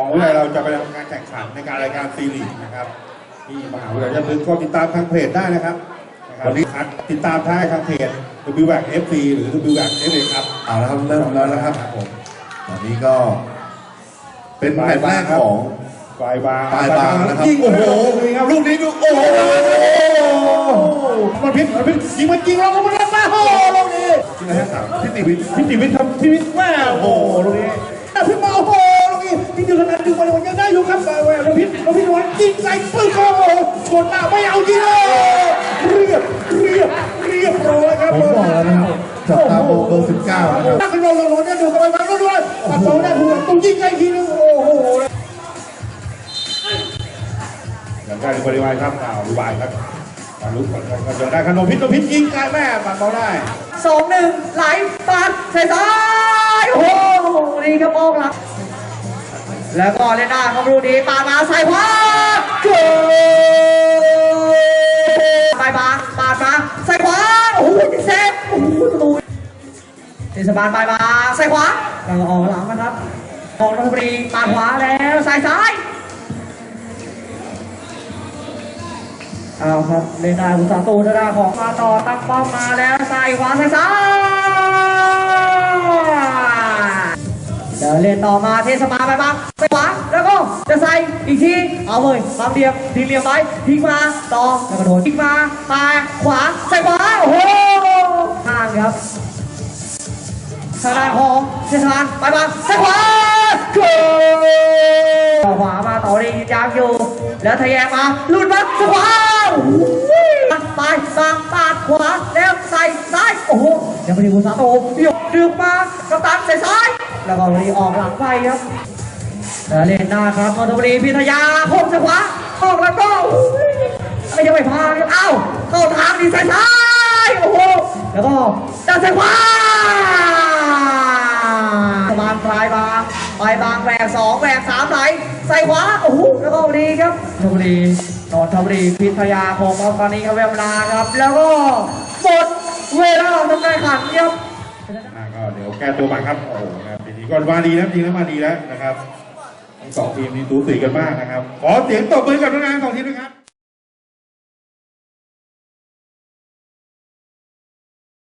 ของวิทยาลัยเราจะไปทำการแข่งขันในการรายการซีรีส์นะครับที่มหาวิทยาลัยจะลึกก็ติดตามทางเพจได้นะครับนะครับวันนี้คัดติดตามทางทางเพจ w b a c FC หรือ w b a c FA ครับเอาละครับเริ่มแล้วนะครับผมตอนนี้ก็เป็นแมตช์แรกของปลายบางปลายบางนะครับยิงโอ้โหโอ้โหลูกนี้ดูโอ้โหมันพิษมันพิษยิงมันจริงเราก็มันรับมาโอ้โหลูกนี้จริงนะฮะพี่ติวิทย์พิติวิทย์ทำพิวิทย์แม่โอ้โหลูกนี้ขึ้นมาโอ้โห ยิงใส่ปืนโอ้โหชนหน้าไม่เอายิงเลยเรียบเรียบเรียบร้อยครับผมบอกแล้วนะครับจับตาโบเบอร์19นะครับนักลงลงลงเนี่ยดูกันไปมาด้วยตัดสองได้ถูกต้องยิงได้ทีนึงโอ้โหยังได้บริวารครับข่าวบริวารครับมาลุ้นก่อนครับจะได้ขนมพิษขนมพิษยิงกันแม่ปัดบอลได้สองหนึ่งไหลปัดใส่ซ้ายโอ้โหนี่ครับโอ้ครับแล้วก็เล่นหน้าครับลูกนี้ปาดมาใส่ขวา โก้ไปมาปาดมาใส่ขวาโอ้โหเซฟโอ้โหประตูเทศบาลไปมาใส่ขวาแล้วก็ออกหลังนะครับออกนนทบุรีปาดขวาแล้วใส่ซ้ายเอาครับเล่นได้คุณสาตูนได้ของมาต่อตั้งป้อมมาแล้วใส่ขวาใส่ซ้ายเดี๋ยวเล่นต่อมาเทศบาลไปบ้างใส่ขวาแล้วก็จะใส่อีกที เอาเลยบางเดียมทิ้งเหลี่ยมไว้ทิ้งมาต่อแล้วก็โดนทิ้งมาปาขวาใส่ขวาโอ้โหข้างครับทางด้านของเทศบาลไปมาใส่ขวาโก้ขวามาต่อดียางอยู่แล้วทะแยงมาหลุดมาใส่ขวาไปสางปาดขวาแล้วใส่ซ้ายโอ้โหยังไม่ถึงบุษาโตยกดึงมากับตันใส่ซ้ายแล้วก็รีออกหลังไปครับ เล่นหน้าครับนนทบุรีพิทยาโค้งใส่ขวาออกแล้วก็โอ้ยไม่ยังไม่พาครับเอ้าเข้าทางดีใส่ซ้ายโอ้โหแล้วก็ดันใส่ขวาสมานปลายบางปลายบางแหวกสองแหวกสามไหลใส่ขวาโอ้โหแล้วก็ดีครับชลบุรีนนทบุรีพิทยาของเราตอนนี้ครับเวลาครับ แล้วก็หมดเวลาทำการขันครับอ่าก็เดี๋ยวแก้ตัวใหม่ครับโอ้โหนะทีนี้ก็มาดีนะจริงแล้วมาดีแล้วนะครับ ทั้งสองทีมนี้สูสีกันมากนะครับ ขอเสียงตบมือกับทั้งานสองทีมด้วยครับ